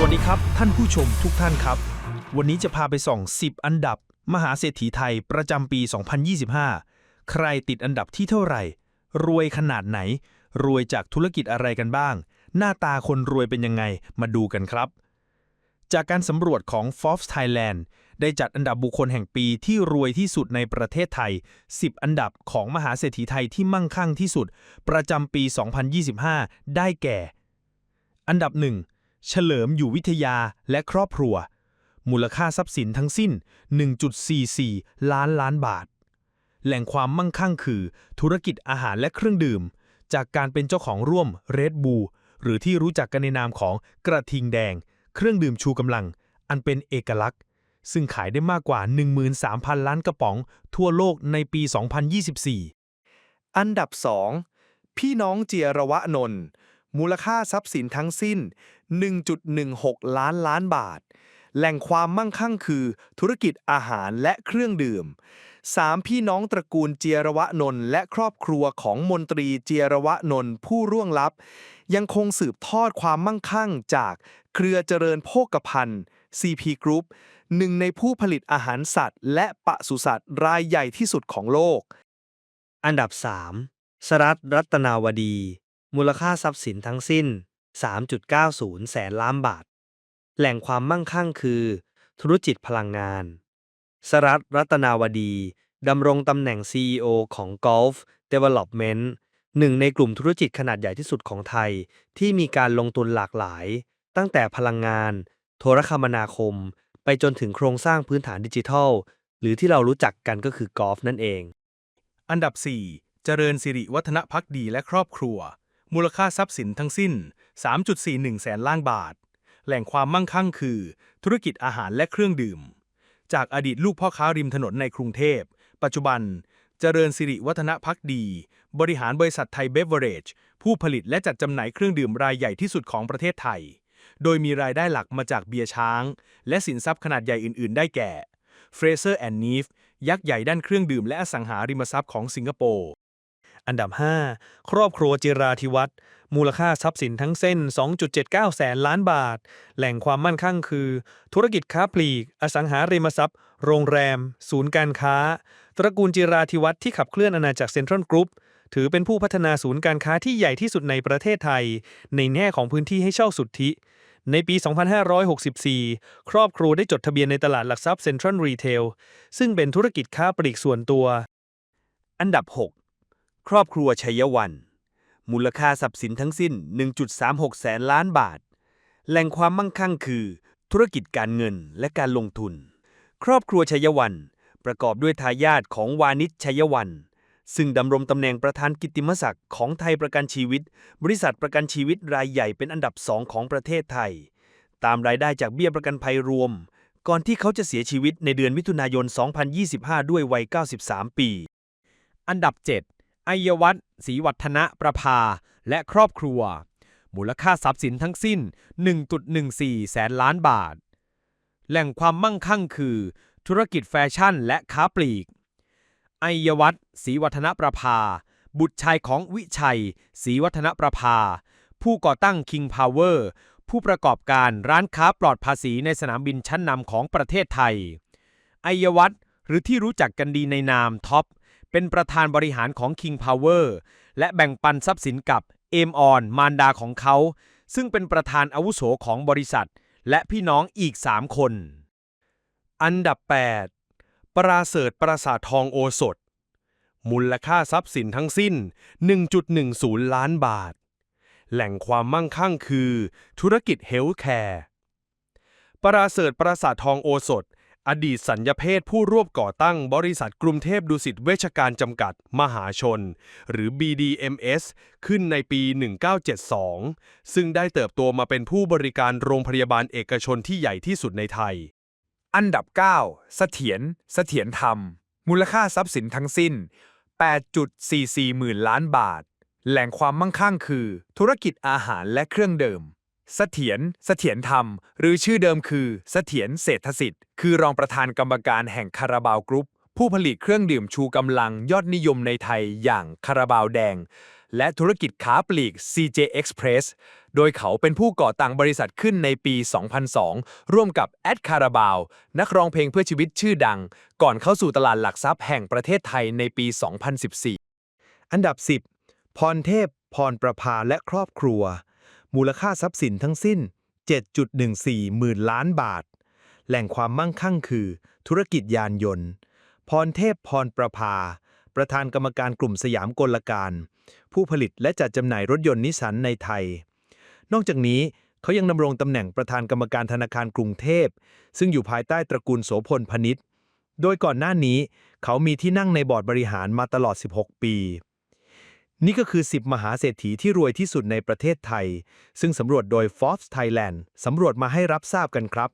สวัสดีครับ ท่านผู้ชมทุกท่านครับ วันนี้จะพาไปส่อง 10 อันดับ มหาเศรษฐีไทยประจำปี 2025 ใครติดอันดับที่เท่าไหร่ รวยขนาดไหน รวยจากธุรกิจอะไรกันบ้าง หน้าตาคนรวยเป็นยังไงมาดูกันครับ จากการสำรวจของ Forbes Thailand ได้จัดอันดับบุคคลแห่งปีที่รวยที่สุดในประเทศไทย 10 อันดับของมหาเศรษฐีไทยที่มั่งคั่งที่สุด ประจำปี 2025 ได้แก่ อันดับ 1 เฉลิมอยู่วิทยาและครอบครัว มูลค่าทรัพย์สินทั้งสิ้น 1.44 ล้านล้านบาท แหล่งความมั่งคั่งคือ ธุรกิจอาหารและเครื่องดื่ม จากการเป็นเจ้าของร่วมเรดบูหรือที่รู้จักกันในนามของกระทิงแดง เครื่องดื่มชูกำลัง อันเป็นเอกลักษณ์ ซึ่งขายได้มากกว่า 13,000 ล้านกระป๋อง ทั่วโลกในปี 2024 อันดับ 2 พี่น้องเจียรวะนนท์มูลค่าทรัพย์สินทั้งสิ้น 1.16 ล้านล้านบาท แหล่งความมั่งคั่งคือ ธุรกิจอาหารและเครื่องดื่ม3พี่น้องตระกูลเจียรวะนนท์และครอบครัวของมนตรีเจียรวะนนท์ผู้ร่วงลับ ยังคงสืบทอดความมั่งคั่งจากเครือเจริญโภคภัณฑ์ CP Group หนึ่งในผู้ผลิตอาหารสัตว์ และปศุสัตว์รายใหญ่ที่สุดของโลก อันดับ 3 สรัตรัตนาวดี มูลค่าทรัพย์สินทั้งสิ้น 3.90 แสนล้านบาท แหล่งความมั่งคั่งคือ ธุรกิจพลังงาน สรัตรัตนาวดีดำรงตำแหน่ง CEO ของ Gulf Development หนึ่งในกลุ่มธุรกิจขนาดใหญ่ที่สุดของไทย ที่มีการลงทุนหลากหลาย ตั้งแต่พลังงาน โทรคมนาคม ไปจนถึงโครงสร้างพื้นฐานดิจิทัล หรือที่เรารู้จักกันก็คือกอล์ฟนั่นเอง อันดับ 4 เจริญสิริวัฒนพักดีและครอบครัว มูลค่าทรัพย์สินทั้งสิ้น 3.41 แสนล้านบาท แหล่งความมั่งคั่งคือ ธุรกิจอาหารและเครื่องดื่ม จากอดีตลูกพ่อค้าริมถนนในกรุงเทพ ปัจจุบัน เจริญสิริวัฒนพักดี บริหารบริษัทไทยเบเวอร์เรจผู้ผลิตและจัดจำหน่ายเครื่องดื่มรายใหญ่ที่สุดของประเทศไทย โดยมีรายได้หลักมาจากเบียร์ช้าง และสินทรัพย์ขนาดใหญ่อื่น ๆ ได้แก่ Fraser and Neef ยักษ์ใหญ่ด้านเครื่องดื่มและอสังหาริมทรัพย์ของสิงคโปร์ อันดับ 5 ครอบครัวจิราธิวัฒน์มูลค่าทรัพย์สินทั้งเส้น 2.79 แสนล้านบาท แหล่งความมั่นคั่งคือ ธุรกิจค้าปลีก อสังหาริมทรัพย์ โรงแรม ศูนย์การค้า ตระกูลจิราธิวัฒน์ที่ขับเคลื่อนอาณาจักรเซ็นทรัลกรุ๊ป ถือเป็นผู้พัฒนาศูนย์การค้าที่ใหญ่ที่สุดในประเทศไทย ในแง่ของพื้นที่ให้เช่าสุทธิ ในปี 2564 ครอบครัวได้จดทะเบียนในตลาดหลักทรัพย์เซ็นทรัลรีเทลซึ่งเป็นธุรกิจค้าปลีกส่วนตัว อันดับ 6 ครอบครัวชัยวัน มูลค่าทรัพย์สินทั้งสิ้น 1.36 แสนล้านบาท แหล่งความมั่งคั่งคือ ธุรกิจการเงินและการลงทุน ครอบครัวชัยวันประกอบด้วยทายาทของวานิชชัยวัน ซึ่งดำรงตำแหน่งประธานกิตติมศักดิ์ของไทยประกันชีวิต บริษัทประกันชีวิตรายใหญ่เป็นอันดับสองของประเทศไทย ตามรายได้จากเบี้ยประกันภัยรวม ก่อนที่เขาจะเสียชีวิตในเดือนมิถุนายน 2025 ด้วยวัย 93 ปี อันดับ 7 อัยวัฒน์ศรีวัฒนะประภา และครอบครัว มูลค่าทรัพย์สินทั้งสิ้น 1.14 แสนล้านบาท แหล่งความมั่งคั่งคือ ธุรกิจแฟชั่นและค้าปลีก อัยวัฒน์ศรีวัฒนะประภา บุตรชายของวิชัยศรีวัฒนประภา ผู้ก่อตั้ง King Power ผู้ประกอบการร้านค้าปลอดภาษีในสนามบินชั้นนำของประเทศไทย อัยวัฒน์หรือที่รู้จักกันดีในนามท็อป เป็นประธานบริหารของ King Power และแบ่งปันทรัพย์สินกับเอมออนมารดาของเขา ซึ่งเป็นประธานอาวุโสของบริษัท และพี่น้องอีก 3 คน อันดับ 8 ปราเสริฐปราสาททองโอสถ มูลค่าทรัพย์สินทั้งสิ้น 1.10 ล้านบาท แหล่งความมั่งคั่งคือ ธุรกิจเฮลท์แคร์ปราเสริฐปราสาททองโอสถ อดีตสัญญเพศผู้ร่วมก่อตั้งบริษัทกรุงเทพดุสิตเวชการจำกัด มหาชน หรือ BDMS ขึ้นในปี 1972 ซึ่งได้เติบโตมาเป็นผู้บริการโรงพยาบาลเอกชนที่ใหญ่ที่สุดในไทย อันดับ 9 เสถียร เสถียรธรรม มูลค่าทรัพย์สินทั้งสิ้น 8.44 หมื่นล้านบาท แหล่งความมั่งคั่งคือ ธุรกิจอาหารและเครื่องดื่ม เสถียร เสถียรธรรม หรือชื่อเดิมคือ เสถียรเศรษฐสิทธิ์ คือรองประธานกรรมการแห่งคาราบาวกรุ๊ป ผู้ผลิตเครื่องดื่มชูกำลังยอดนิยมในไทยอย่างคาราบาวแดง และธุรกิจค้าปลีก CJ Express โดยเขาเป็นผู้ก่อตั้งบริษัทขึ้นในปี 2002 ร่วมกับแอดคาราบาว นักร้องเพลงเพื่อชีวิตชื่อดัง ก่อนเข้าสู่ตลาดหลักทรัพย์แห่งประเทศไทยในปี 2014 อันดับ 10 พรเทพ พรประภาและครอบครัว มูลค่าทรัพย์สินทั้งสิ้น 7.14 หมื่นล้านบาท แหล่งความมั่งคั่งคือ ธุรกิจยานยนต์ พรเทพพรประภา ประธานกรรมการกลุ่มสยามกลการ ผู้ผลิตและจัดจำหน่ายรถยนต์นิสสันในไทย นอกจากนี้เขายังดำรงตำแหน่งประธานกรรมการธนาคารกรุงเทพ ซึ่งอยู่ภายใต้ตระกูลโสพลพนิษฐ์โดยก่อนหน้านี้ เขามีที่นั่งในบอร์ดบริหารมาตลอด 16 ปี นี่ก็คือ 10 มหาเศรษฐีที่รวยที่สุดในประเทศไทย ซึ่งสำรวจโดย Forbes Thailand สำรวจมาให้รับทราบกันครับ